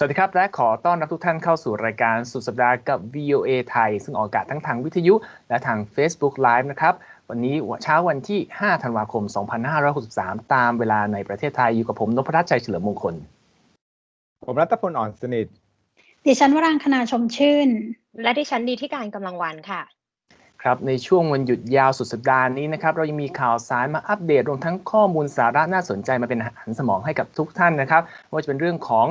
สวัสดีครับ และขอต้อนรับทุกท่านเข้าสู่รายการสุดสัปดาห์กับ VOA ไทย ซึ่งออกอากาศทั้งทางวิทยุ และทาง Facebook Live นะครับ วันนี้เช้าวันที่ 5 ธันวาคม 2563 ตามเวลาในประเทศไทย อยู่กับผมนพรัตน์ชัยเฉลิมมงคล ผมรัตพลอ่อนสนิท ดิฉันวรางคณาชมชื่น และที่ฉันดีที่การกำลังวันค่ะ ครับในช่วงวันหยุดยาวสุดสัปดาห์นี้นะครับเรายังมีข่าวสารมาอัปเดตรวมทั้งข้อมูลสาระน่าสนใจมาเป็นอาหารสมองให้กับทุกท่านนะครับว่าจะเป็นเรื่องของ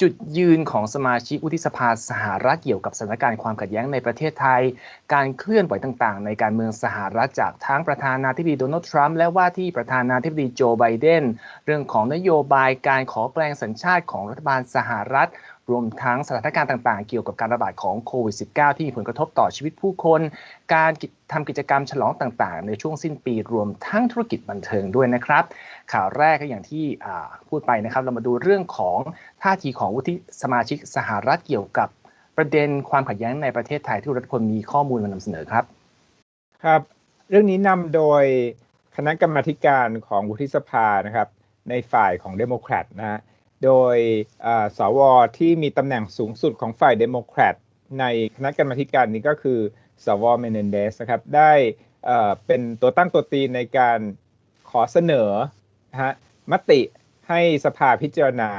จุดยืนของสมาชิกวุฒิสภาสหรัฐเกี่ยวกับสถานการณ์ความขัดแย้งในประเทศไทย การเคลื่อนไหวต่างๆ ในการเมืองสหรัฐจากทั้งประธานาธิบดีโดนัลด์ทรัมป์และว่าที่ประธานาธิบดีโจไบเดนเรื่องของนโยบายการขอแปลงสัญชาติของรัฐบาลสหรัฐ รวมทั้งสถานการณ์ต่างๆ เกี่ยวกับการระบาดของโควิด -19 ที่มีผลกระทบต่อชีวิตผู้คน การทำกิจกรรมฉลองต่างๆ ในช่วงสิ้นปีรวมทั้งธุรกิจบันเทิงด้วยนะครับ ข่าวแรกก็อย่างที่พูดไปนะครับ เรามาดูเรื่องของท่าทีของวุฒิสมาชิกสหรัฐเกี่ยวกับประเด็นความขัดแย้งในประเทศไทยที่รัฐพลมีข้อมูลมานำเสนอครับ ครับ เรื่องนี้นำโดยคณะกรรมาการของวุฒิสภานะครับ ในฝ่ายของเดโมแครตนะฮะ โดยสวที่มีตำแหน่งสูงสุดของฝ่ายเดโมแครตในคณะกรรมาการนี้ก็คือสวเมเนนเดสนะครับได้เป็นตัวตั้งตัวตีในการขอเสนอฮะมติให้สภาพิจารณา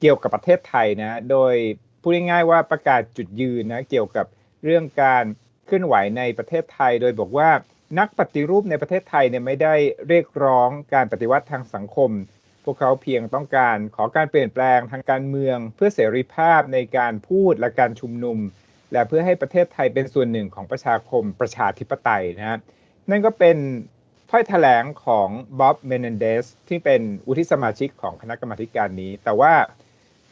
เกี่ยวกับประเทศไทยนะโดยพูดง่ายๆว่าประกาศจุดยืนนะเกี่ยวกับเรื่องการเคลื่อนไหวในประเทศไทย โดยบอกว่านักปฏิรูปในประเทศไทยเนี่ยไม่ได้เรียกร้องการปฏิวัติทางสังคม วกเขาเพียงต้องการขอการเปลี่ยนแปลงทางการเมือง เพื่อเสรีภาพในการพูดและการชุมนุม และเพื่อให้ประเทศไทยเป็นส่วนหนึ่งของประชาคมประชาธิปไตยนะฮะนั่นก็เป็นถ้อยแถลงของบ๊อบเมนเดสที่เป็นอุทิสมาชิกของคณะกรรมาการนี้ แต่ว่า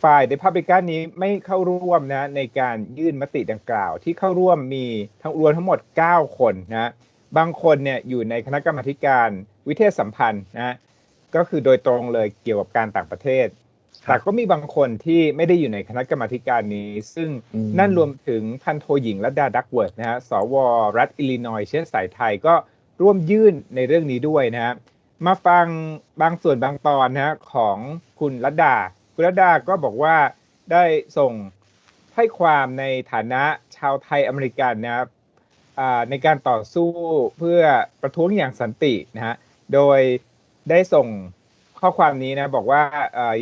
ฝ่ายเดพับลิกันนี้ไม่เข้าร่วมนะในการยื่นมติดังกล่าว ที่เข้าร่วมมีทั้งรวมทั้งหมด 9 คนนะบางคนเนี่ยอยู่ในคณะกรรมาการวิเทศสัมพันธ์นะ ก็คือโดยตรงเลยเกี่ยวกับการต่างประเทศ แต่ก็มีบางคนที่ไม่ได้อยู่ในคณะกรรมาการนี้ ซึ่งนั่นรวมถึงพันโทหญิงรัตดาดักเวิร์ดนะฮะ สว รัฐอิลลินอยเชื้อสายไทยก็ร่วมยื่นในเรื่องนี้ด้วยนะฮะ มาฟังบางส่วนบางตอนนะฮะของคุณรัตดา คุณรัตดาก็บอกว่าได้ส่งให้ความในฐานะชาวไทยอเมริกันนะครับในการต่อสู้เพื่อประท้วงอย่างสันตินะฮะ โดย ได้ส่งข้อความนี้นะบอกว่า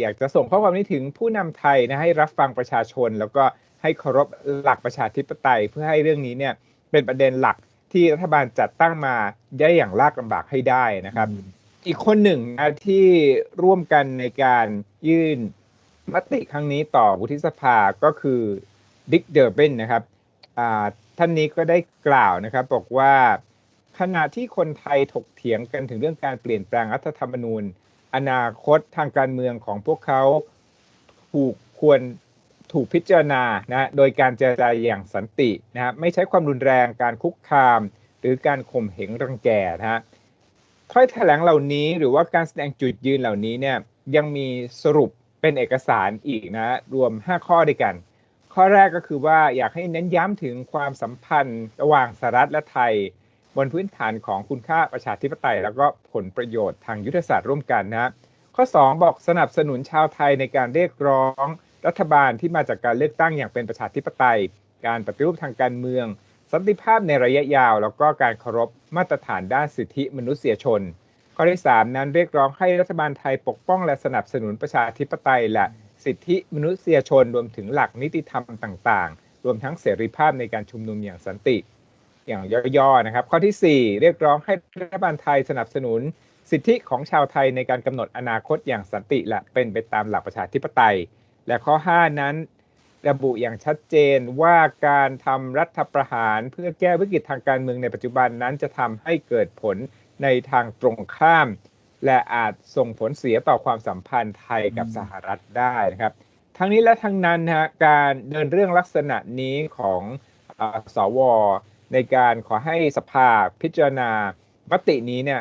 อยากจะส่งข้อความนี้ถึงผู้นำไทยนะให้รับฟังประชาชน แล้วก็ให้เคารพหลักประชาธิปไตย เพื่อให้เรื่องนี้เนี่ยเป็นประเด็นหลักที่รัฐบาลจัดตั้งมาได้อย่างลากลำบากให้ได้นะครับ อีกคนหนึ่งนะที่ร่วมกันในการยื่นมติครั้งนี้ต่อวุฒิสภาก็คือดิกเดอร์เบนนะครับท่านนี้ก็ได้กล่าวนะครับบอกว่า ขณะที่คนไทยถกเถียงกันถึงเรื่องการเปลี่ยนแปลงรัฐธรรมนูญ อนาคตทางการเมืองของพวกเขาถูกควรถูกพิจารณานะโดยการเจรจาอย่างสันตินะไม่ใช้ความรุนแรงการคุกคาม หรือการข่มเหงรังแกนะฮะถ้อยแถลงเหล่านี้หรือว่าการแสดงจุดยืนเหล่านี้เนี่ยยังมีสรุปเป็นเอกสารอีกนะรวม 5 ข้อด้วยกัน ข้อแรกก็คือว่าอยากให้เน้นย้ำถึงความสัมพันธ์ระหว่างสหรัฐและไทย บนพื้นฐานของคุณค่าประชาธิปไตย แล้วก็ผลประโยชน์ทางยุทธศาสตร์ร่วมกันนะข้อ 2 บอกสนับสนุนชาวไทยในการเรียกร้อง รัฐบาลที่มาจากการเลือกตั้งอย่างเป็นประชาธิปไตย การปฏิรูปทางการเมือง สันติภาพในระยะยาว แล้วก็การเคารพมาตรฐานด้านสิทธิมนุษยชน ข้อที่ 3 นั้นเรียกร้องให้รัฐบาลไทยปกป้องและสนับสนุนประชาธิปไตย และสิทธิมนุษยชนรวมถึงหลักนิติธรรมต่าง ๆ รวมทั้งเสรีภาพในการชุมนุมอย่างสันติ อย่างย่อๆนะครับ ข้อที่ 4 เรียกร้องให้รัฐบาลไทยสนับสนุน สิทธิของชาวไทยในการกำหนดอนาคตอย่างสันติและเป็นไปตามหลักประชาธิปไตย และข้อ 5 นั้น ระบุอย่างชัดเจนว่าการทำรัฐประหารเพื่อแก้วิกฤตทางการเมืองในปัจจุบันนั้นจะทำให้เกิดผลในทางตรงข้าม และอาจส่งผลเสียต่อความสัมพันธ์ไทยกับสหรัฐได้นะครับ ทั้งนี้และทั้งนั้นนะการเดินเรื่องลักษณะนี้ของอสว ในการขอให้สภาพิจารณามตินี้เนี่ย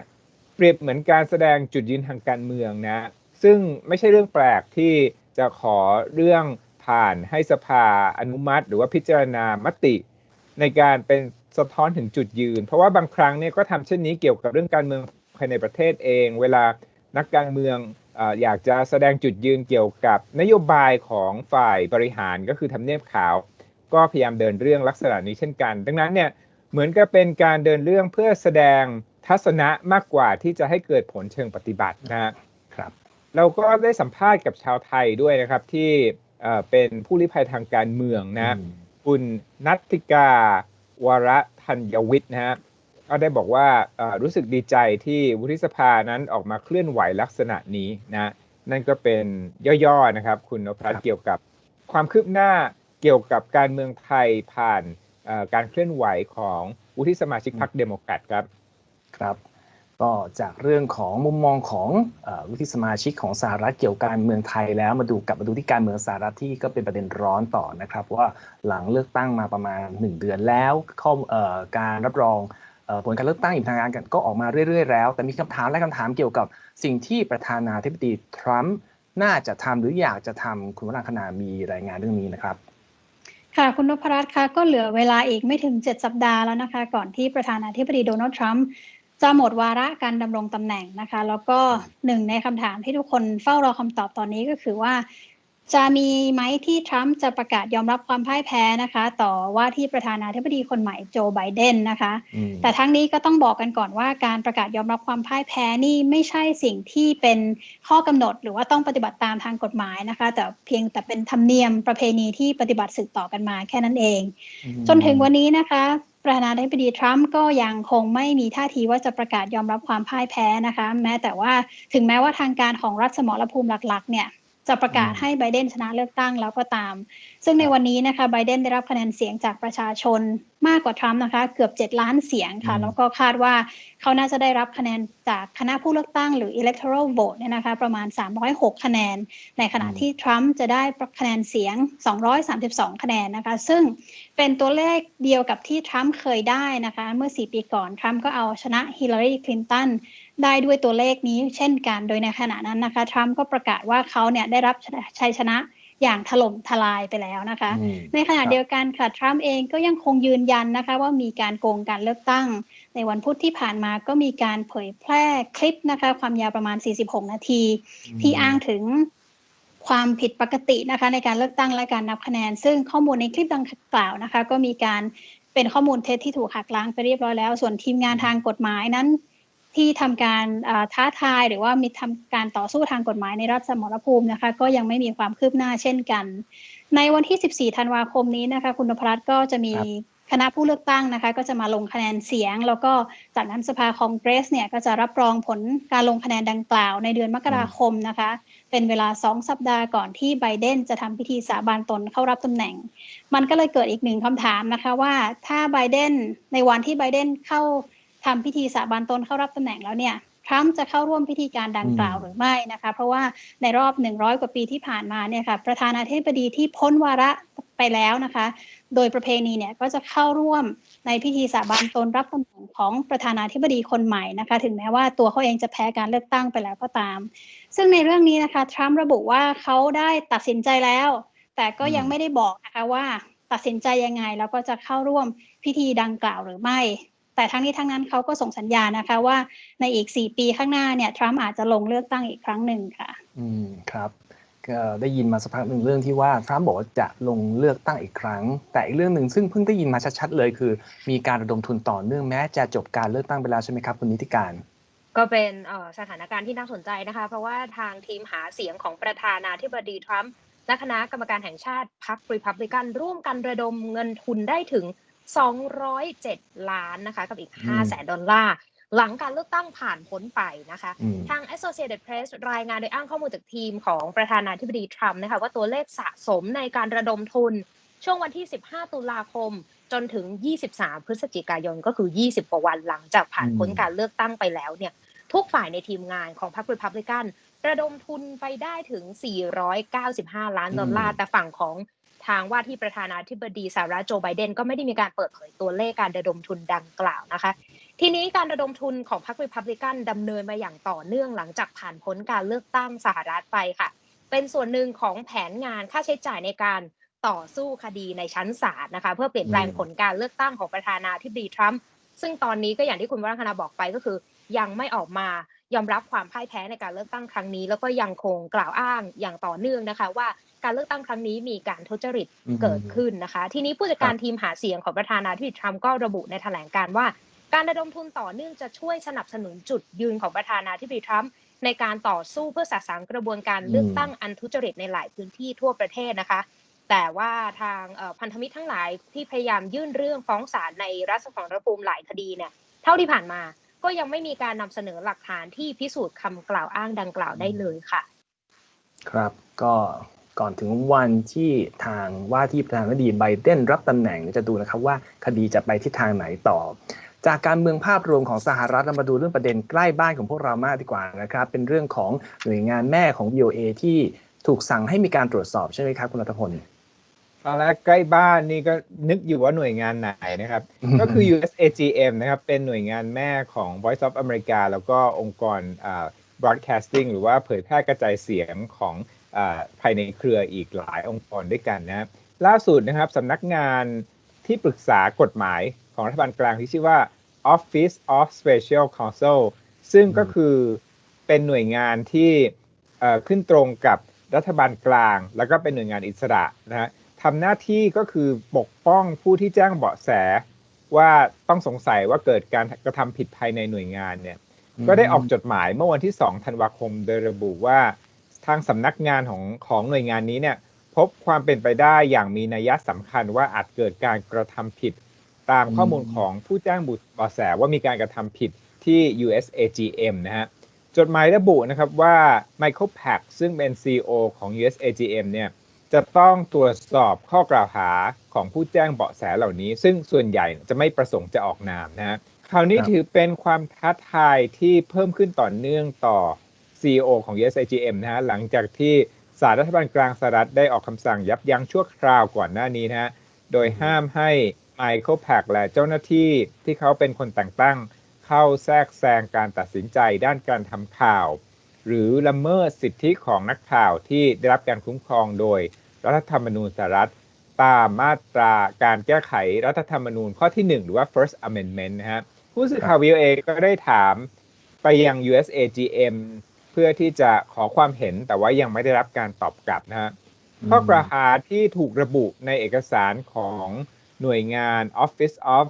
เปรียบเหมือนการแสดงจุดยืนทางการเมืองนะซึ่งไม่ใช่เรื่องแปลกที่จะขอเรื่องผ่านให้สภาอนุมัติ หรือว่าพิจารณามติ ในการเป็นสะท้อนถึงจุดยืน เพราะว่าบางครั้งเนี่ยก็ทำเช่นนี้เกี่ยวกับเรื่องการเมืองภายในประเทศเอง เวลานักการเมืองอ่ออยากจะแสดงจุดยืนเกี่ยวกับนโยบายของฝ่ายบริหารก็คือทำเนียบขาว ก็พยายามเดินเรื่องลักษณะนี้เช่นกัน ดังนั้นเนี่ย เหมือนกับเป็นการเดินเรื่องเพื่อแสดงทัศนะมากกว่าที่จะให้เกิดผลเชิงปฏิบัตินะฮะครับ เราก็ได้สัมภาษณ์กับชาวไทยด้วยนะครับที่เอ่อเป็นผู้ลี้ภัยทางการเมืองนะอืมคุณนัทธิกาวรธัญวิทย์นะฮะก็ได้บอกว่าเอ่อรู้สึกดีใจที่วุฒิสภานั้นออกมาเคลื่อนไหวลักษณะนี้นะนั่นก็เป็นย่อๆนะครับ คุณนพรัตครัน์บเกี่ยวกับความคืบหน้าเกี่ยวกับการเมืองไทยผ่านเอ่อ การเคลื่อนไหวของวุฒิสมาชิกพรรคเดโมแครตครับครับก็จากเรื่องของมุมมองของเออวุฒิสมาชิกของสหรัฐเกี่ยวกับการเมืองไทยแล้วมาดูกลับมาดูที่การเมืองสหรัฐที่ก็เป็นประเด็นร้อนต่อนะครับ ว่าหลังเลือกตั้งมาประมาณ 1 เดือนแล้วข้อเอ่อการรับรองเอ่อผลการเลือกตั้งอย่างเป็นทางการกันก็ออกมาเรื่อยๆแล้ว แต่มีคำถามและคำถามเกี่ยวกับสิ่งที่ประธานาธิบดีทรัมป์น่าจะทำหรืออยากจะทำคุณวรังคณามีรายงานเรื่องนี้นะครับ ค่ะ คุณนพรัตน์คะก็เหลือเวลาอีกไม่ถึง 7 สัปดาห์แล้วนะคะ ก่อนที่ประธานาธิบดีโดนัลด์ทรัมป์จะหมดวาระการดำรงตำแหน่งนะคะ แล้วก็หนึ่งในคำถามที่ทุกคนเฝ้ารอคำตอบตอนนี้ก็คือว่า จะมีไหมที่ทรัมป์จะประกาศยอมรับความพ่ายแพ้นะคะ ต่อว่าที่ประธานาธิบดีคนใหม่โจไบเดนนะคะอืมแต่ทั้งนี้ก็ต้องบอกกันก่อนว่าการประกาศยอมรับความพ่ายแพ้นี่ไม่ใช่สิ่งที่เป็นข้อกำหนด หรือว่าต้องปฏิบัติตามทางกฎหมายนะคะ แต่เพียงแต่เป็นธรรมเนียมประเพณีที่ปฏิบัติสืบต่อกันมาแค่นั้นเอง จนถึงวันนี้นะคะประธานาธิบดีทรัมป์ก็ยังคงไม่มีท่าทีว่าจะประกาศยอมรับความพ่ายแพ้นะคะ แม้แต่ว่าถึงแม้ว่าทางการของรัฐสมรภูมิหลักๆเนี่ย จะประกาศอืมให้ไบเดนชนะเลือกตั้งแล้วก็ตาม ซึ่งในวันนี้นะคะไบเดนได้รับคะแนนเสียงจากประชาชนมากกว่าทรัมป์นะคะ เกือบ 7 ล้านเสียงค่ะอืมแล้วก็คาดว่าเขาน่าจะได้รับคะแนนจากคณะผู้เลือกตั้งหรือ electoral vote เนี่ยนะคะ ประมาณ 306 คะแนน ในขณะที่ทรัมป์จะได้คะแนนเสียง 232 คะแนนนะคะ ซึ่งเป็นตัวเลขเดียวกับที่ทรัมป์เคยได้นะคะ เมื่อ 4 ปีก่อนทรัมป์ก็เอาชนะฮิลลารีคลินตัน ได้ด้วยตัวเลขนี้เช่นกัน โดยในขณะนั้นนะคะทรัมป์ก็ประกาศว่าเขาเนี่ยได้รับชัยชนะอย่างถล่มทลายไปแล้วนะคะอืมในขณะเดียวกันค่ะทรัมป์เองก็ยังคงยืนยันนะคะ ว่ามีการโกงการเลือกตั้ง ในวันพุธที่ผ่านมาก็มีการเผยแพร่คลิปนะคะ ความยาวประมาณ 46 นาที ที่อ้างถึงความผิดปกตินะคะ ในการเลือกตั้งและการนับคะแนน ซึ่งข้อมูลในคลิปดังกล่าวนะคะ ก็มีการเป็นข้อมูลเท็จที่ถูกหักล้างไปเรียบร้อยแล้ว ส่วนทีมงานทางกฎหมายนั้น ที่ทำการอ่าท้าทายหรือว่ามีทำการต่อสู้ทางกฎหมายในรัฐสมรภูมินะคะ ก็ยังไม่มีความคืบหน้าเช่นกัน ในวันที่ 14 ธันวาคมนี้นะคะ คุณนพรัตน์ก็จะมีครับคณะผู้เลือกตั้งนะคะ ก็จะมาลงคะแนนเสียง แล้วก็จากนั้นสภาคองเกรสเนี่ยก็จะรับรองผลการลงคะแนนดังกล่าวในเดือนมกราคมนะคะ เป็นเวลา 2 สัปดาห์ก่อนที่ไบเดนจะทำพิธีสาบานตนเข้ารับตำแหน่ง มันก็เลยเกิดอีกหนึ่งคำถามนะคะว่าถ้าไบเดนในวันที่ไบเดนเข้า ทำพิธีสาบานตนเข้ารับตำแหน่งแล้วเนี่ยทรัมป์จะเข้าร่วมพิธีการดังกล่าวอืมหรือไม่นะคะ เพราะว่าในรอบ 100 กว่าปีที่ผ่านมาเนี่ยค่ะประธานาธิบดีที่พ้นวาระไปแล้วนะคะ โดยประเพณีเนี่ยก็จะเข้าร่วมในพิธีสาบานตนรับตำแหน่งของประธานาธิบดีคนใหม่นะคะ ถึงแม้ว่าตัวเขาเองจะแพ้การเลือกตั้งไปแล้วก็ตาม ซึ่งในเรื่องนี้นะคะทรัมป์ระบุว่าเขาได้ตัดสินใจแล้ว แต่ก็ยังอืมไม่ได้บอกนะคะว่าตัดสินใจยังไงแล้วก็จะเข้าร่วมพิธีดังกล่าวหรือไม่ แต่ทั้งนี้ทั้งนั้นเขาก็ส่งสัญญาณนะคะว่าในอีก 4 ปีข้างหน้าเนี่ยทรัมป์อาจจะลงเลือกตั้งอีกครั้งหนึ่งค่ะ อืมครับก็ได้ยินมาสักพักหนึ่งเรื่องที่ว่าทรัมป์บอกว่าจะลงเลือกตั้งอีกครั้ง แต่อีกเรื่องหนึ่งซึ่งเพิ่งได้ยินมาชัดๆเลยคือ มีการระดมทุนต่อเนื่องแม้จะจบการเลือกตั้งไปแล้วใช่ไหมครับคุณนิติการก็เป็นเอ่อสถานการณ์ที่น่าสนใจนะคะ เพราะว่าทางทีมหาเสียงของประธานาธิบดีทรัมป์และคณะกรรมการแห่งชาติพรรครีพับลิกันร่วมกันระดมเงินทุนได้ถึง 207 ล้านนะคะ กับอีกอืม5แสนดอลลาร์ หลังการเลือกตั้งผ่านพ้นไปนะคะอืมทาง Associated Press รายงานโดยอ้างข้อมูลจากทีมของประธานาธิบดีทรัมป์นะคะว่าตัวเลขสะสมในการระดมทุน ช่วงวันที่ 15 ตุลาคม จนถึง 23 พฤศจิกายนก็คือ 20 กว่าวันหลังจากผ่านพ้นอืมการเลือกตั้งไปแล้วเนี่ยทุกฝ่ายในทีมงานของพรรครีพับลิกันระดมทุนไปได้ถึง 495 ล้านดอลลาร์ แต่ฝั่งของ ทางว่าที่ประธานาธิบดีสหรัฐโจไบเดนก็ไม่ได้มีการเปิดเผยตัวเลขการระดมทุนดังกล่าวนะคะ ทีนี้การระดมทุนของพรรครีพับลิกันดำเนินมาอย่างต่อเนื่องหลังจากผ่านพ้นการเลือกตั้งสหรัฐไปค่ะ เป็นส่วนหนึ่งของแผนงานค่าใช้จ่ายในการต่อสู้คดีในชั้นศาลนะคะ เพื่อเปลี่ยนแปลงผลการเลือกตั้งของประธานาธิบดีทรัมป์ซึ่งตอนนี้ก็อย่างที่คุณวรังคณาบอกไปก็คือ ยังไม่ออกมายอมรับความพ่ายแพ้ในการเลือกตั้งครั้งนี้ แล้วก็ยังคงกล่าวอ้างอย่างต่อเนื่องนะคะว่า การเลือกตั้งครั้งนี้มีการทุจริตอืมเกิดขึ้นนะคะ ทีนี้ผู้จัดการครับทีมหาเสียงของประธานาธิบดีทรัมป์ก็ระบุในแถลงการณ์ว่า การระดมทุนต่อเนื่องจะช่วยสนับสนุนจุดยืนของประธานาธิบดีทรัมป์ในการต่อสู้เพื่อสะสางกระบวนการเลือกตั้งอันทุจริตในหลายพื้นที่ทั่วประเทศนะคะ แต่ว่าทางเอ่อพันธมิตรทั้งหลายที่พยายามยื่นเรื่องฟ้องศาลในรัฐสมรภูมิหลายคดีเนี่ยเท่าที่ผ่านมาก็ยังไม่มีการนำเสนอหลักฐานที่พิสูจน์คำกล่าวอ้างดังกล่าวได้เลยค่ะ ครับก็ ก่อนถึงวันที่ทางว่าที่ประธานาธิบดีไบเดนรับตำแหน่งเดี๋ยวจะดูนะครับว่าคดีจะไปทิศทางไหนต่อ จากการเมืองภาพรวมของสหรัฐเรามาดูเรื่องประเด็นใกล้บ้านของพวกเรามากดีกว่านะครับเป็นเรื่องของหน่วยงานแม่ของ VOA ที่ถูกสั่งให้มีการตรวจสอบใช่ไหมครับคุณรัตพลตอนแรกใกล้บ้านนี่ก็นึกอยู่ว่าหน่วยงานไหนนะครับ ก็คือ USAGM นะครับ เป็นหน่วยงานแม่ของ Voice of America แล้วก็องค์กรอ่า broadcasting หรือว่าเผยแพร่กระจายเสียงของอา ภายในเครืออีกหลายองค์กรด้วยกันนะครับล่าสุดนะครับสำนักงานที่ปรึกษากฎหมายของรัฐบาลกลางที่ชื่อว่า Office of Special Counsel ซึ่งก็คือเป็นหน่วยงานที่เอ่อขึ้นตรงกับรัฐบาลกลาง แล้วก็เป็นหน่วยงานอิสระนะฮะทำหน้าที่ก็คือปกป้องผู้ที่แจ้งเบาะแส ว่าต้องสงสัยว่าเกิดการกระทำผิดภายในหน่วยงานเนี่ยอืมก็ได้ออกจดหมายเมื่อวันที่ 2 ธันวาคมโดยระบุว่า ทางสำนักงานของของหน่วยงานนี้เนี่ยพบความเป็นไปได้อย่างมีนัยสำคัญว่าอาจเกิดการกระทำผิด ตามข้อมูลของผู้แจ้งเบาะแสว่ามีการกระทำผิดที่ USAGM นะฮะจดหมายระบุนะครับว่า Michael Pack ซึ่งเป็น CEO ของ USAGM เนี่ยจะต้องตรวจสอบข้อกล่าวหาของผู้แจ้งเบาะแสเหล่านี้ ซึ่งส่วนใหญ่จะไม่ประสงค์จะออกนามนะฮะคราวนี้ครับถือเป็นความท้าทายที่เพิ่มขึ้นต่อเนื่องต่อ CEO ของ USAGM นะฮะหลังจากที่สารรัฐบาลกลางสหรัฐได้ออกคำสั่งยับยั้งชั่วคราวก่อนหน้านี้นะฮะโดยห้ามให้ Michael Pack และเจ้าหน้าที่ที่เขาเป็นคนแต่งตั้ง เข้าแทรกแซงการตัดสินใจด้านการทำข่าว หรือละเมิดสิทธิของนักข่าวที่ได้รับการคุ้มครองโดยรัฐธรรมนูญสหรัฐตามมาตราการแก้ไขรัฐธรรมนูญข้อที่ 1 หรือว่า first amendment นะฮะผู้สื่อข่าว VOA ก็ได้ถามไปยัง USAGM เพื่อที่จะขอความเห็นแต่ว่ายังไม่ได้รับการตอบกลับนะฮะข้อกล่าวหาที่ถูกระบุในเอกสารของหน่วยงาน Office of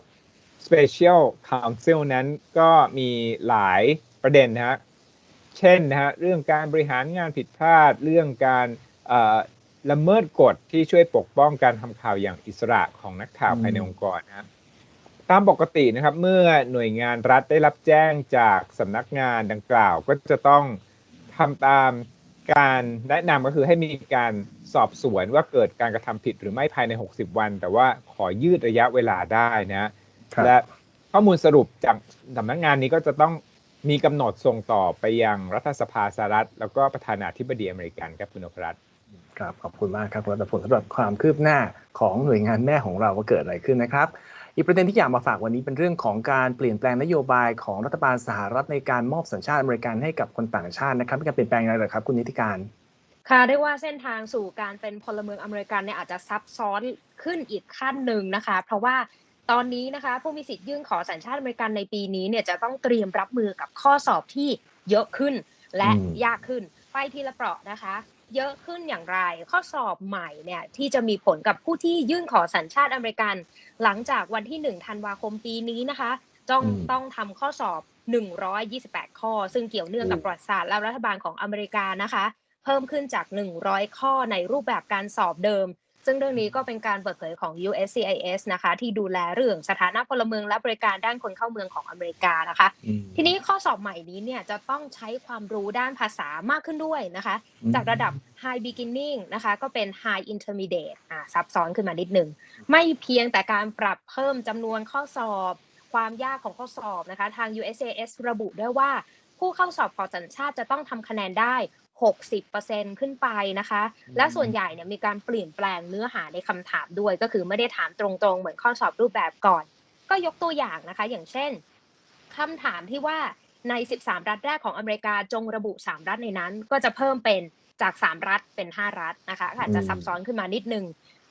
Special Counsel นั้นก็มีหลายประเด็นนะฮะเช่นนะฮะเรื่องการบริหารงานผิดพลาด เรื่องการเอ่อละเมิดกฎที่ช่วยปกป้องการทำข่าวอย่างอิสระของนักข่าวอืมภายในองค์กรนะครับตามปกตินะครับเมื่อหน่วยงานรัฐได้รับแจ้งจากสำนักงานดังกล่าวก็จะต้อง ทำตามการแนะนำก็คือให้มีการสอบสวนว่าเกิดการกระทำผิดหรือไม่ภายใน 60 วัน แต่ว่าขอยืดระยะเวลาได้นะฮะครับและข้อมูลสรุปจากสำนักงานนี้ก็จะต้องมีกำหนดส่งต่อไปยังรัฐสภาสหรัฐ แล้วก็ประธานาธิบดีอเมริกันครับคุณนพรัตน์ครับขอบคุณมากครับคุณรัตพลสำหรับความคืบหน้าของหน่วยงานแม่ของเราว่าเกิดอะไรขึ้นนะครับ อีกประเด็นที่อยากมาฝากวันนี้เป็นเรื่องของการเปลี่ยนแปลงนโยบายของรัฐบาลสหรัฐในการมอบสัญชาติอเมริกันให้กับคนต่างชาตินะครับมีการเปลี่ยนแปลงอะไรเหรอครับคุณนิติการค่ะเรียกว่าเส้นทางสู่การเป็นพลเมืองอเมริกันเนี่ยอาจจะซับซ้อนขึ้นอีกขั้นหนึ่งนะคะ เพราะว่าตอนนี้นะคะผู้มีสิทธิ์ยื่นขอสัญชาติอเมริกันในปีนี้เนี่ยจะต้องเตรียมรับมือกับข้อสอบที่เยอะขึ้นและอืมยากขึ้นไปทีละเปราะนะคะ เยอะขึ้นอย่างไร ข้อสอบใหม่เนี่ยที่จะมีผลกับผู้ที่ยื่นขอสัญชาติอเมริกัน หลังจากวันที่ 1 ธันวาคมปีนี้นะคะต้องอืมต้องทำข้อสอบ 128 ข้อ ซึ่งเกี่ยวเนื่องกับโอ้ประวัติศาสตร์และรัฐบาลของอเมริกานะคะ เพิ่มขึ้นจาก 100 ข้อในรูปแบบการสอบเดิม ซึ่งเรื่องนี้ก็เป็นการเปิดเผยของ USCIS นะคะ ที่ดูแลเรื่องสถานะพลเมืองและบริการด้านคนเข้าเมืองของอเมริกานะคะอืมทีนี้ข้อสอบใหม่นี้เนี่ยจะต้องใช้ความรู้ด้านภาษามากขึ้นด้วยนะคะอืมจากระดับ High Beginning นะคะ ก็เป็น High Intermediate อ่าซับซ้อนขึ้นมานิดหนึ่งไม่เพียงแต่การปรับเพิ่มจำนวนข้อสอบความยากของข้อสอบนะคะ ทาง USAS ระบุด้วยว่าผู้เข้าสอบขอสัญชาติจะต้องทำคะแนนได้ 60%ขึ้นไปนะคะ และส่วนใหญ่เนี่ยมีการเปลี่ยนแปลงเนื้อหาในคำถามด้วย ก็คือไม่ได้ถามตรงๆ เหมือนข้อสอบรูปแบบก่อน ก็ยกตัวอย่างนะคะ อย่างเช่นคำถามที่ว่าใน 13 รัฐแรกของอเมริกาจงระบุ 3 รัฐในนั้น ก็จะเพิ่มเป็นจาก 3 รัฐเป็น 5 รัฐนะคะอาจจะอืมซับซ้อนขึ้นมานิดนึง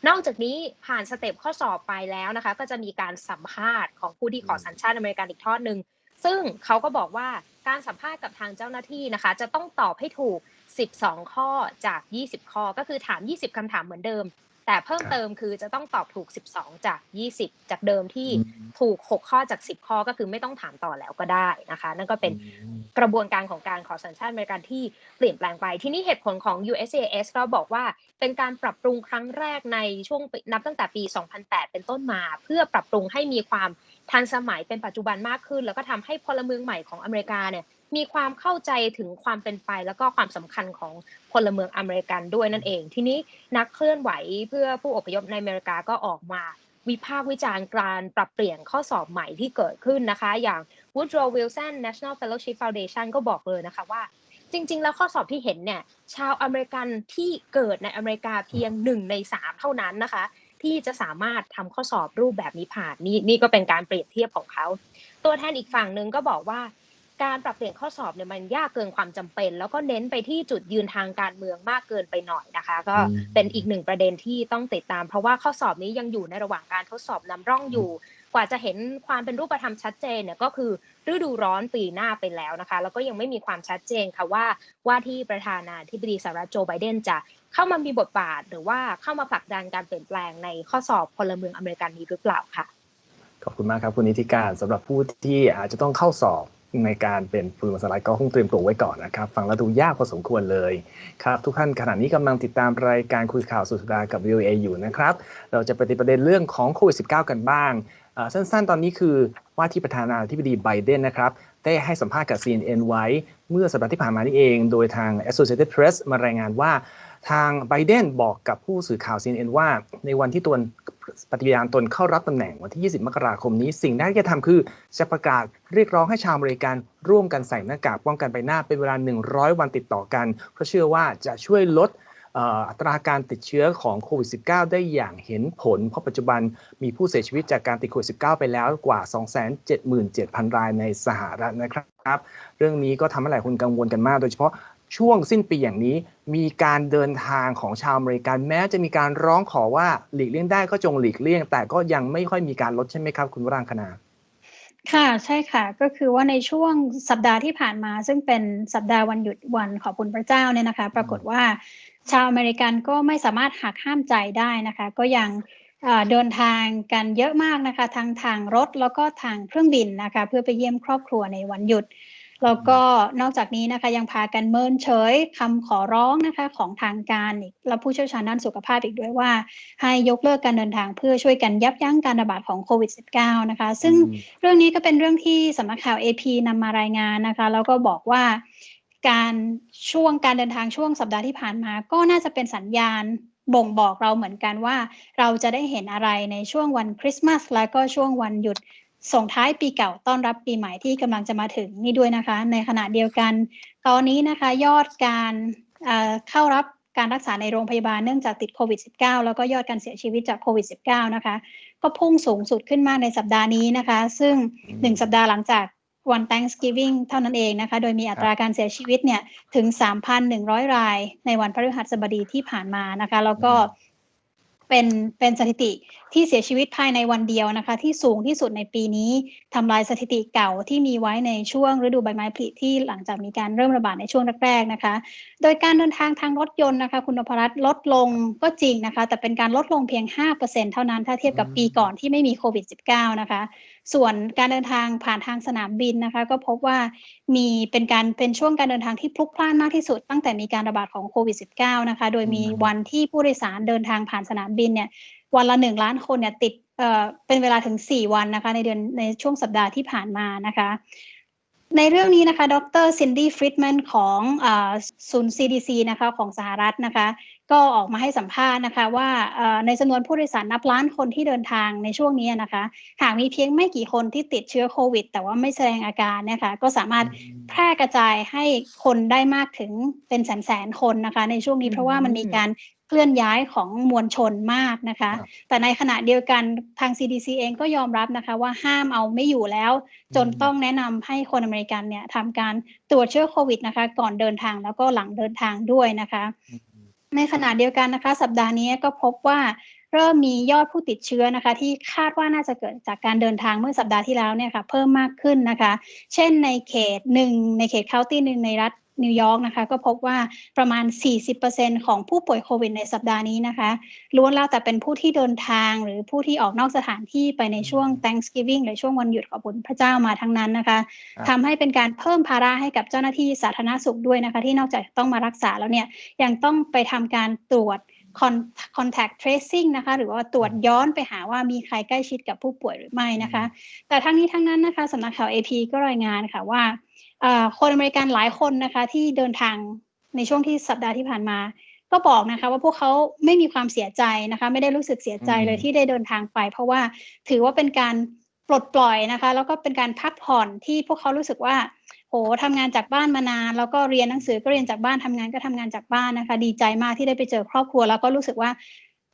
นอกจากนี้ผ่านสเต็ปข้อสอบไปแล้วนะคะ ก็จะมีการสัมภาษณ์ของผู้ที่ขอสัญชาติอเมริกันอีกทอดหนึ่งซึ่งเขาก็บอกว่าการสัมภาษณ์กับทางเจ้าหน้าที่นะคะ จะต้องตอบให้ถูก 12 ข้อจาก 20 ข้อก็คือถาม 20คำถามเหมือนเดิม แต่เพิ่มเติมคือจะต้องตอบถูก 12 จาก 20 จากเดิมที่ถูก 6 ข้อจาก 10 ข้อก็คือไม่ต้องถามต่อแล้วก็ได้นะคะ นั่นก็เป็นกระบวนการของการขอสัญชาติอเมริกันที่เปลี่ยนแปลงไป ที่นี่เหตุผลของ USCIS ก็บอกว่าเป็นการปรับปรุงครั้งแรกในช่วงนับตั้งแต่ปี 2008 เป็นต้นมา เพื่อปรับปรุงให้มีความทันสมัยเป็นปัจจุบันมากขึ้น แล้วก็ทำให้พลเมืองใหม่ของอเมริกาเนี่ย มีความเข้าใจถึงความเป็นไป แล้วก็ความสำคัญของพลเมืองอเมริกันด้วยนั่นเอง ทีนี้นักเคลื่อนไหวเพื่อผู้อพยพในอเมริกาก็ออกมาวิพากษ์วิจารณ์การปรับเปลี่ยนข้อสอบใหม่ที่เกิดขึ้นนะคะ อย่าง Woodrow Wilson National Fellowship Foundation ก็บอกเลยนะคะว่า จริง ๆ แล้วข้อสอบที่เห็นเนี่ยชาวอเมริกันที่เกิดในอเมริกาเพียงหนึ่งในสามเท่านั้นนะคะ ที่จะสามารถทำข้อสอบรูปแบบนี้ผ่านนี่นี่ก็เป็นการเปรียบเทียบของเขา ตัวแทนอีกฝั่งหนึ่งก็บอกว่า การปรับเปลี่ยนข้อสอบเนี่ยมันยากเกินความจำเป็น แล้วก็เน้นไปที่จุดยืนทางการเมืองมากเกินไปหน่อยนะคะ ก็เป็นอีกหนึ่งประเด็นที่ต้องติดตาม เพราะว่าข้อสอบนี้ยังอยู่ในระหว่างการทดสอบนำร่องอยู่ กว่าจะเห็นความเป็นรูปธรรมชัดเจนเนี่ยก็คือฤดูร้อนปีหน้าไปแล้วนะคะ แล้วก็ยังไม่มีความชัดเจนค่ะว่าว่าที่ประธานาธิบดีสหรัฐโจไบเดนจะเข้ามามีบทบาท หรือว่าเข้ามาผลักดันการเปลี่ยนแปลงในข้อสอบพลเมืองอเมริกันนี้หรือเปล่าค่ะขอบคุณมากครับคุณนิติการสำหรับผู้ที่อาจจะต้องเข้าสอบ ในการเป็นผู้สไลด์ก็คงเตรียมตัวไว้ก่อนนะครับ ฟังแล้วดูยากพอสมควรเลยครับ ทุกท่านขณะนี้กำลังติดตามรายการคุยข่าวสุดสัปดาห์กับ VOA อยู่นะครับ เราจะไปติดประเด็นเรื่องของโควิด -19 กันบ้าง สั้นๆ ตอนนี้คือว่าที่ประธานาธิบดีไบเดนนะครับ ได้ให้สัมภาษณ์กับ CNN ไว้ เมื่อสัปดาห์ที่ผ่านมานี่เอง โดยทาง Associated Press มารายงานว่าทางไบเดนบอกกับผู้สื่อข่าว CNN ว่า ในวันที่ตนปฏิญาณตนเข้ารับตำแหน่งวันที่ 20 มกราคมนี้ สิ่งแรกที่จะทำคือ จะประกาศเรียกร้องให้ชาวอเมริกันร่วมกันใส่หน้ากากป้องกันใบหน้าเป็นเวลา 100 วันติดต่อกัน เพราะเชื่อว่าจะช่วยลด อัตราการติดเชื้อของโควิด -19 ได้อย่างเห็นผล เพราะปัจจุบันมีผู้เสียชีวิตจากการติดโควิด -19 ไปแล้วกว่า 277,000 รายในสหรัฐนะครับ เรื่องนี้ก็ทำให้หลายคนกังวลกันมาก โดยเฉพาะช่วงสิ้นปีอย่างนี้มีการเดินทางของชาวอเมริกันแม้จะมีการร้องขอว่าหลีกเลี่ยงได้ก็จงหลีกเลี่ยง แต่ก็ยังไม่ค่อยมีการลดใช่ไหมครับ คุณวรางคณาค่ะใช่ค่ะก็คือว่าในช่วงสัปดาห์ที่ผ่านมา ซึ่งเป็นสัปดาห์วันหยุดวันขอบคุณพระเจ้าเนี่ยนะคะ ปรากฏว่า ชาวอเมริกันก็ไม่สามารถหักห้ามใจได้นะคะ ก็ยังเดินทางกันเยอะมากนะคะทั้งทางรถแล้วก็ทางเครื่องบินนะคะ เพื่อไปเยี่ยมครอบครัวในวันหยุด แล้วก็นอกจากนี้นะคะยังพากันเมินเฉยคำขอร้องนะคะของทางการอีกและผู้เชี่ยวชาญด้านสุขภาพอีกด้วยว่า ให้ยกเลิกการเดินทางเพื่อช่วยกันยับยั้งการระบาดของโควิด -19 นะคะ ซึ่งเรื่องนี้ก็เป็นเรื่องที่สำนักข่าว AP นำมารายงานนะคะ แล้วก็บอกว่า การช่วงการเดินทางช่วงสัปดาห์ที่ผ่านมา ก็น่าจะเป็นสัญญาณบ่งบอกเราเหมือนกันว่า เราจะได้เห็นอะไรในช่วงวันคริสต์มาสและก็ช่วงวันหยุดส่งท้ายปีเก่าต้อนรับปีใหม่ที่กำลังจะมาถึงนี่ด้วยนะคะ ในขณะเดียวกัน ตอนนี้นะคะยอดการเข้ารับการรักษาในโรงพยาบาลเนื่องจากติดโควิด -19 แล้วก็ยอดการเสียชีวิตจากโควิด -19 นะคะ ก็พุ่งสูงสุดขึ้นมากในสัปดาห์นี้นะคะ ซึ่ง 1 สัปดาห์หลังจาก วัน Thanksgiving เท่านั้นเองนะคะ โดยมีอัตราการเสียชีวิตเนี่ยถึง 3,100 รายในวันพฤหัสบดีที่ผ่านมานะคะ แล้วก็เป็นเป็นสถิติที่เสียชีวิตภายในวันเดียวนะคะ ที่สูงที่สุดในปีนี้ทำลายสถิติเก่าที่มีไว้ในช่วงฤดูใบไม้ผลิที่หลังจากมีการเริ่มระบาดในช่วงแรกๆนะคะ โดยการเดินทางทางรถยนต์นะคะ คุณนพรัตน์ลดลงก็จริงนะคะ แต่เป็นการลดลงเพียง 5%เท่านั้นถ้าเทียบกับปีก่อนที่ไม่มีโควิด -19 นะคะ ส่วนการเดินทางผ่านทางสนามบินนะคะ ก็พบว่ามีเป็นการเป็นช่วงการเดินทางที่พลุกพล่านมากที่สุด ตั้งแต่มีการระบาดของโควิด -19 นะคะ โดยมีวันที่ผู้โดยสารเดินทางผ่านสนามบินเนี่ยวันละหนึ่งล้านคนเนี่ยติดเอ่อเป็นเวลาถึง 4 วันนะคะในเดือนในช่วงสัปดาห์ที่ผ่านมานะคะ ในเรื่องนี้นะคะ ดรซินดี้ฟริดแมนของศูนย์ CDC นะคะของสหรัฐนะคะ ก็ออกมาให้สัมภาษณ์นะคะว่าในจำนวนผู้โดยสารนับล้านคนที่เดินทางในช่วงนี้นะคะ หากมีเพียงไม่กี่คนที่ติดเชื้อโควิด แต่ว่าไม่แสดงอาการนะคะ ก็สามารถแพร่กระจายให้คนได้มากถึงเป็นแสนแสนคนนะคะ ในช่วงนี้เพราะว่ามันมีการ เคลื่อนย้ายของมวลชนมากนะคะ แต่ในขณะเดียวกันทาง CDC เองก็ยอมรับนะคะว่าห้ามเอาไม่อยู่แล้ว จนต้องแนะนำให้คนอเมริกันเนี่ยทำการตรวจเชื้อโควิดนะคะ ก่อนเดินทางแล้วก็หลังเดินทางด้วยนะคะ ในขณะเดียวกันนะคะ สัปดาห์นี้ก็พบว่าเริ่มมียอดผู้ติดเชื้อนะคะ ที่คาดว่าน่าจะเกิดจากการเดินทางเมื่อสัปดาห์ที่แล้วเนี่ยค่ะเพิ่มมากขึ้นนะคะ เช่นในเขตหนึ่งในเขตเคาน์ตี้หนึ่งในรัฐ นิวยอร์กนะคะก็พบว่าประมาณ 40%ของผู้ป่วยโควิดในสัปดาห์นี้นะคะล้วนแล้วแต่เป็นผู้ที่เดินทางหรือผู้ที่ออกนอกสถานที่ไปในช่วง Thanksgiving หรือช่วงวันหยุดขอบคุณพระเจ้ามาทั้งนั้นนะคะครับทำให้เป็นการเพิ่มภาระให้กับเจ้าหน้าที่สาธารณสุขด้วยนะคะ ที่นอกจากต้องมารักษาแล้วเนี่ยยังต้องไปทำการตรวจ con- contact tracing นะคะหรือว่าตรวจย้อนไปหาว่ามีใครใกล้ชิดกับผู้ป่วยหรือไม่นะคะ แต่ทั้งนี้ทั้งนั้นนะคะสำนักข่าว AP ก็รายงานค่ะว่าเอ่อ คนอเมริกันหลายคนนะคะที่เดินทางในช่วงที่สัปดาห์ที่ผ่านมา ก็บอกนะคะว่าพวกเขาไม่มีความเสียใจนะคะ ไม่ได้รู้สึกเสียใจเลยอืมที่ได้เดินทางไป เพราะว่าถือว่าเป็นการปลดปล่อยนะคะ แล้วก็เป็นการพักผ่อนที่พวกเขารู้สึกว่าโหทำงานจากบ้านมานาน แล้วก็เรียนหนังสือก็เรียนจากบ้านทำงานก็ทำงานจากบ้านนะคะ ดีใจมากที่ได้ไปเจอครอบครัว แล้วก็รู้สึกว่า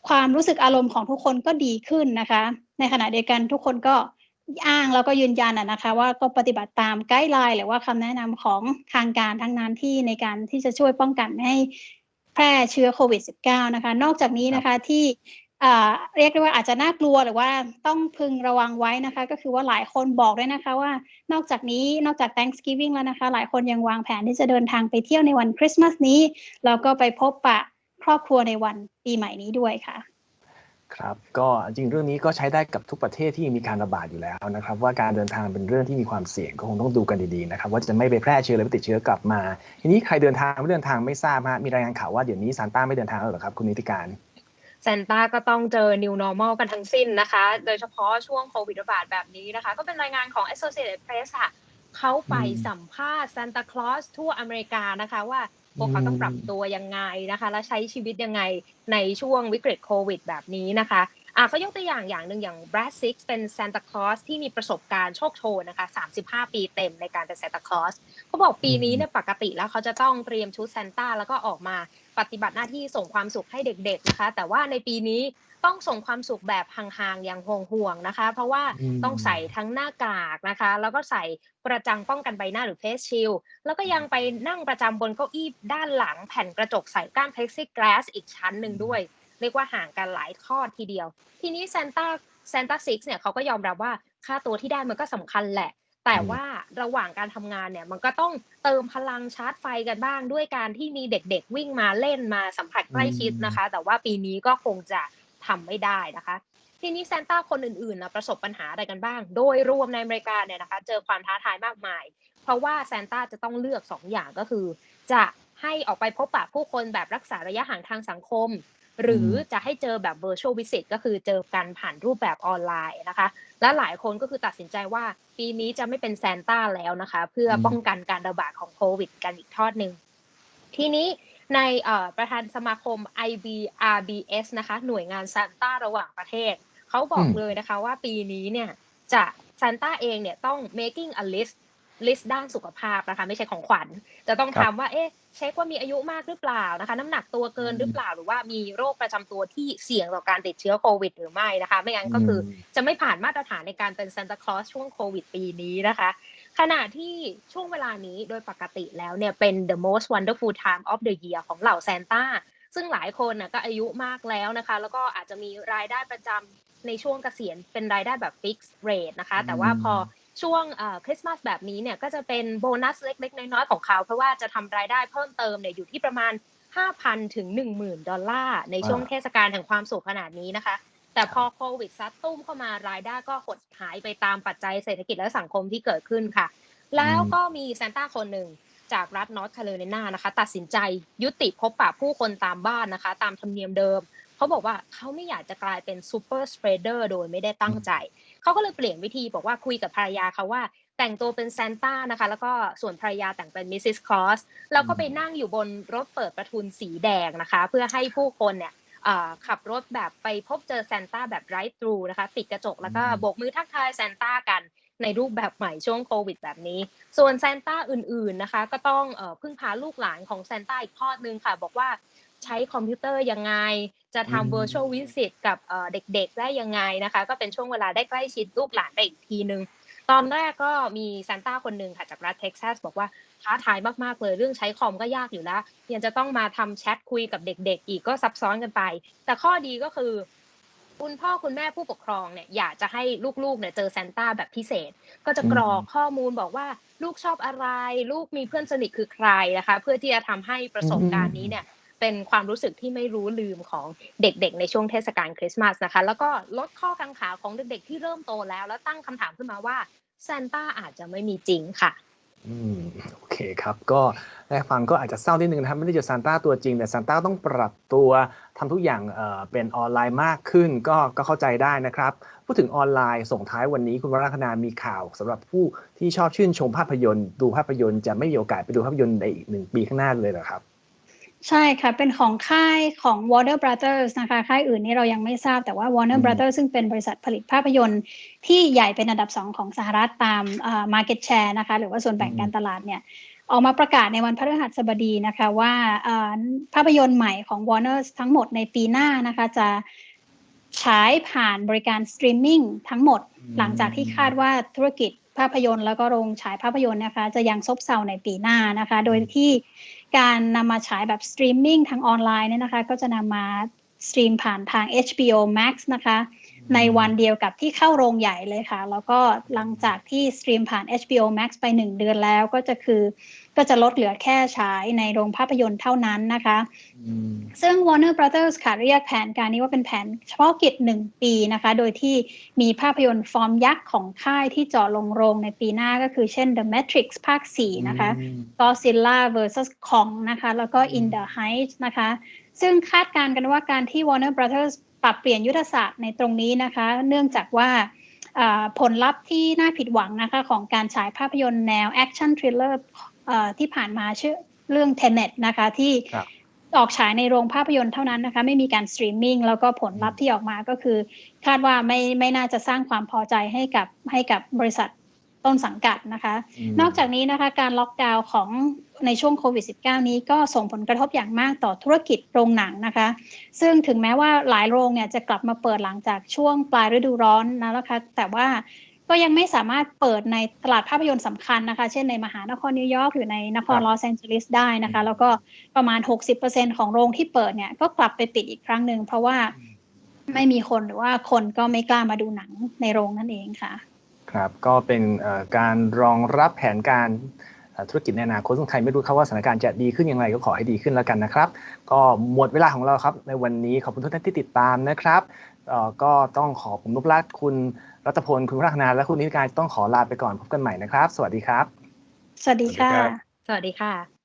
ความรู้สึกอารมณ์ของทุกคนก็ดีขึ้นนะคะ ในขณะเดียวกันทุกคนก็ อ้างแล้วก็ยืนยันอะนะคะว่าก็ปฏิบัติตามไกด์ไลน์หรือว่าคำแนะนำของทางการทั้งนั้นที่ในการที่จะช่วยป้องกันไม่ให้แพร่เชื้อโควิด -19 นะคะ นอกจากนี้นะคะที่อ่าเรียกได้ว่าอาจจะน่ากลัวหรือว่าต้องพึงระวังไว้นะคะ ก็คือว่าหลายคนบอกด้วยนะคะว่านอกจากนี้นอกจาก Thanksgiving แล้วนะคะ หลายคนยังวางแผนที่จะเดินทางไปเที่ยวในวันคริสต์มาสนี้แล้วก็ไปพบปะครอบครัวในวันปีใหม่นี้ด้วยค่ะ ครับก็จริงเรื่องนี้ก็ใช้ได้กับทุกประเทศที่มีการระบาดอยู่แล้วนะครับ ว่าการเดินทางเป็นเรื่องที่มีความเสี่ยงก็คงต้องดูกันดีๆนะครับว่าจะไม่ไปแพร่เชื้อหรือไปติดเชื้อกลับมา ทีนี้ใครเดินทางไม่เดินทางไม่ทราบฮะมีรายงานข่าวว่าเดี๋ยวนี้ซานต้าไม่เดินทางแล้วเหรอครับคุณนิติการซานต้าก็ต้องเจอ new normal กันทั้งสิ้นนะคะ โดยเฉพาะช่วงโควิดระบาดแบบนี้นะคะ ก็เป็นรายงานของ Associated Press ค่ะเขาไปอืมสัมภาษณ์ซานตาคลอสทั่วอเมริกานะคะว่า พวกเขาต้องปรับตัวยังไงนะคะ และใช้ชีวิตยังไงในช่วงวิกฤตโควิด แบบนี้นะคะอะเขายกตัวอย่างอย่างหนึ่งอย่างแบรดซิกเป็นซานตาคลอสที่มีประสบการณ์โชคโชนนะคะ 35 ปีเต็มในการเป็นซานตาคลอสเขาบอกปีนี้เนี่ยปกติแล้วเขาจะต้องเตรียมชุดซานต้าแล้วก็ออกมา ปฏิบัติหน้าที่ส่งความสุขให้เด็ก ๆนะคะ แต่ว่าในปีนี้ต้องส่งความสุขแบบห่างๆอย่างห่วงๆนะคะ เพราะว่าต้องใส่ทั้งหน้ากากนะคะ แล้วก็ใส่ประจังป้องกันใบหน้าหรือเฟสชิลแล้วก็ยังไปนั่งประจำบนเก้าอี้ด้านหลังแผ่นกระจกใส่ก้านเพล็กซิกลาสอีกชั้นหนึ่งด้วย เรียกว่าห่างกันหลายทอดทีเดียว ทีนี้ซานต้าซานต้าซิกเนี่ยเขาก็ยอมรับว่าค่าตัวที่ได้มันก็สำคัญแหละ แต่ว่าระหว่างการทำงานเนี่ยมันก็ต้องเติมพลังชาร์จไฟกันบ้าง ด้วยการที่มีเด็กๆวิ่งมาเล่นมาสัมผัสใกล้ชิดนะคะ แต่ว่าปีนี้ก็คงจะทำไม่ได้นะคะทีนี้ซานต้าคนอื่นๆนะประสบปัญหาอะไรกันบ้าง โดยรวมในอเมริกาเนี่ยนะคะเจอความท้าทายมากมาย เพราะว่าซานต้าจะต้องเลือกสองอย่างก็คือ จะให้ออกไปพบปะผู้คนแบบรักษาระยะห่างทางสังคม หรือจะให้เจอแบบ virtual visit ก็คือเจอกันผ่านรูปแบบออนไลน์นะคะ และหลายคนก็คือตัดสินใจว่าปีนี้จะไม่เป็นซานต้าแล้วนะคะ เพื่อป้องกันการระบาดของโควิด กันอีกทอดหนึ่งทีนี้ในเอ่อประธานสมาคม IBRBS นะคะ หน่วยงานซานต้าระหว่างประเทศ เขาบอกอืมเลยนะคะว่าปีนี้เนี่ยจะซานต้าเองเนี่ยต้อง making a list list ด้านสุขภาพนะคะ ไม่ใช่ของขวัญ จะต้องครับทำว่า เอ๊ะ เช็คว่ามีอายุมากหรือเปล่านะคะ น้ำหนักตัวเกินหรือเปล่า หรือว่ามีโรคประจำตัวที่เสี่ยงต่อการติดเชื้อโควิด หรือไม่นะคะ ไม่งั้นก็คืออจะไม่ผ่านมาตรฐานในการเป็นซานตาคลอสช่วงโควิดปีนี้นะคะขณะที่ช่วงเวลานี้โดยปกติแล้วเนี่ยเป็น the most wonderful time of the year ของเหล่าซานต้า ซึ่งหลายคนนะก็อายุมากแล้วนะคะ แล้วก็อาจจะมีรายได้ประจำในช่วงเกษียณเป็นรายได้แบบ fixed rate นะคะ แต่ว่าพอ ช่วงคริสต์มาสแบบนี้เนี่ยก็จะเป็นโบนัสเล็กๆ น้อยๆ ของเขา เพราะว่าจะทำรายได้เพิ่มเติมเนี่ยอยู่ที่ประมาณ 5,000 ถึง 10,000 ดอลลาร์ในช่วงเทศกาลแห่งความสุขขนาดนี้นะคะ แต่พอโควิดซัดตุ้มเข้ามารายได้ก็หดหายไปตามปัจจัยเศรษฐกิจและสังคมที่เกิดขึ้นค่ะ แล้วก็มีซานต้าคนหนึ่งจากรัฐนอร์ทแคโรไลนานะคะ ตัดสินใจยุติพบปะผู้คนตามบ้านนะคะ ตามธรรมเนียมเดิม เขาบอกว่าเขาไม่อยากจะกลายเป็นซูเปอร์สเปรเดอร์โดยไม่ได้ตั้งใจ เขาก็เลยเปลี่ยนวิธีบอกว่าคุยกับภรรยาเขาว่า แต่งตัวเป็นซานต้านะคะ แล้วก็ส่วนภรรยาแต่งเป็นมิสซิสคลอสแล้วก็ไปนั่งอยู่บนรถเปิดประทุนสีแดงนะคะ เพื่อให้ผู้คนเนี่ยอ่าขับรถแบบไปพบเจอซานต้าแบบไรทรูนะคะปิดกระจกแล้วก็อืมโบกมือทักทายซานต้ากันในรูปแบบใหม่ช่วงโควิดแบบนี้ ส่วนซานต้าอื่นๆนะคะ ก็ต้องเอ่อพึ่งพาลูกหลานของซานต้าอีกทอดนึงค่ะ บอกว่า ใช้คอมพิวเตอร์ยังไง จะอืมทำ virtual visit กับเอ่อเด็กๆ ได้ยังไงนะคะ ก็เป็นช่วงเวลาได้ใกล้ชิดลูกหลานไปอีกทีนึง ตอนแรกก็มีซานต้าคนหนึ่งค่ะจากรัฐเท็กซัสบอกว่าท้าทายมากๆเลยเรื่องใช้คอมก็ยากอยู่แล้วยังจะต้องมาทำแชทคุยกับเด็กๆ อีกก็ซับซ้อนกันไป แต่ข้อดีก็คือคุณพ่อคุณแม่ผู้ปกครองเนี่ยอยากจะให้ลูกๆเนี่ยเจอซานต้าแบบพิเศษ ก็จะกรอกข้อมูลบอกว่าลูกชอบอะไร ลูกมีเพื่อนสนิทคือใครนะคะ เพื่อที่จะทำให้ประสบการณ์นี้เนี่ย เป็นความรู้สึกที่ไม่รู้ลืมของเด็กๆ ในช่วงเทศกาลคริสต์มาสนะคะ แล้วก็ลดข้อกังขาของเด็กๆ ที่เริ่มโตแล้ว แล้วตั้งคำถามขึ้นมาว่าซานต้าอาจจะไม่มีจริงค่ะอืมโอเคครับก็แรกฟังก็อาจจะเศร้านิดนึงนะครับไม่ได้เจอซานต้าตัวจริงแต่ซานต้าต้องปรับตัวทำทุกอย่างเอ่อเป็นออนไลน์มากขึ้นก็ก็เข้าใจได้นะครับ พูดถึงออนไลน์ส่งท้ายวันนี้คุณวรัคณามีข่าวสำหรับผู้ที่ชอบชื่นชมภาพยนตร์ ดูภาพยนตร์จะไม่มีโอกาสไปดูภาพยนตร์ในอีกหนึ่งปีข้างหน้าเลยหรอครับ ใช่ค่ะ เป็นของค่ายของ Warner Brothers นะคะ ค่ายอื่นนี่เรายังไม่ทราบแต่ว่า Warner อืม Brothers ซึ่งเป็นบริษัทผลิตภาพยนตร์ที่ใหญ่เป็นอันดับสองของสหรัฐตามเอ่อ market share นะคะ หรือว่าส่วนแบ่งการตลาดเนี่ยออกมาประกาศในวันพฤหัสบดีนะคะว่าเอ่อภาพยนตร์ใหม่ของ Warner ทั้งหมดในปีหน้านะคะจะฉายผ่านบริการสตรีมมิ่งทั้งหมดอืมหลังจากที่คาดว่าธุรกิจภาพยนตร์แล้วก็โรงฉายภาพยนตร์นะคะ จะยังซบเซาในปีหน้านะคะ โดยที่ การนำมาฉายแบบสตรีมมิ่งทางออนไลน์เนี่ยนะคะ ก็จะนำมาสตรีมผ่านทาง HBO Max นะคะ ในวันเดียวกับที่เข้าโรงใหญ่เลยค่ะ แล้วก็หลังจากที่สตรีมผ่าน HBO Max ไป 1 เดือนแล้วก็จะคือ ก็จะลดเหลือแค่ฉายในโรงภาพยนตร์เท่านั้นนะคะอืมซึ่ง Warner Brothers ค่ะเรียกแผนการนี้ว่าเป็นแผนเฉพาะกิจ 1 ปีนะคะ โดยที่มีภาพยนตร์ฟอร์มยักษ์ของค่ายที่เจาะลงโรงในปีหน้าก็คือเช่น The Matrix ภาค 4 นะคะอืม Godzilla vs Kong นะคะ แล้วก็ In อืม the Heights นะคะ ซึ่งคาดการณ์กันว่าการที่ Warner Brothers ปรับเปลี่ยนยุทธศาสตร์ในตรงนี้นะคะ เนื่องจากว่าอ่าผลลัพธ์ที่น่าผิดหวังนะคะของการฉายภาพยนตร์แนว Action Thriller เอ่อที่ผ่านมาชื่อเรื่อง Tenet นะคะที่ครับออกฉายในโรงภาพยนตร์เท่านั้นนะคะ ไม่มีการสตรีมมิ่งแล้วก็ผลลัพธ์ที่ออกมาก็คือ คาดว่าไม่ไม่น่าจะสร้างความพอใจให้กับให้กับบริษัท ต้นสังกัดนะคะมนอกจากนี้นะคะการล็อกดาวน์ของในช่วงโควิด -19 นี้ก็ส่งผลกระทบอย่างมากต่อธุรกิจโรงหนังนะคะ ซึ่งถึงแม้ว่าหลายโรงเนี่ยจะกลับมาเปิดหลังจากช่วงปลายฤดูร้อนนะนะคะ แต่ว่าก็ยังไม่สามารถเปิดในตลาดภาพยนตร์สำคัญนะคะ เช่นในมหานครนิวยอร์กหรือในนครครับลอสแองเจลิสได้นะคะ แล้วก็ประมาณ 60%ของโรงที่เปิดเนี่ยก็กลับไปปิดอีกครั้งหนึ่งเพราะว่าไม่มีคนหรือว่าคนก็ไม่กล้ามาดูหนังในโรงนั่นเองค่ะ ครับก็เป็นเอ่อการรองรับแผนการเอ่อธุรกิจในอนาคตซึ่งใครไม่รู้ครับว่าสถานการณ์จะดีขึ้นยังไงก็ขอให้ดีขึ้นแล้วกันนะครับ ก็หมดเวลาของเราครับ ในวันนี้ขอบคุณทุกท่านที่ติดตามนะครับเอ่อก็ต้องขอผมนุกลักษ์คุณรัตพลคุณพระคณาและคุณนิติการต้องขอลาไปก่อนพบกันใหม่นะครับ สวัสดีครับ สวัสดีค่ะ สวัสดีครับสวัสดีค่ะ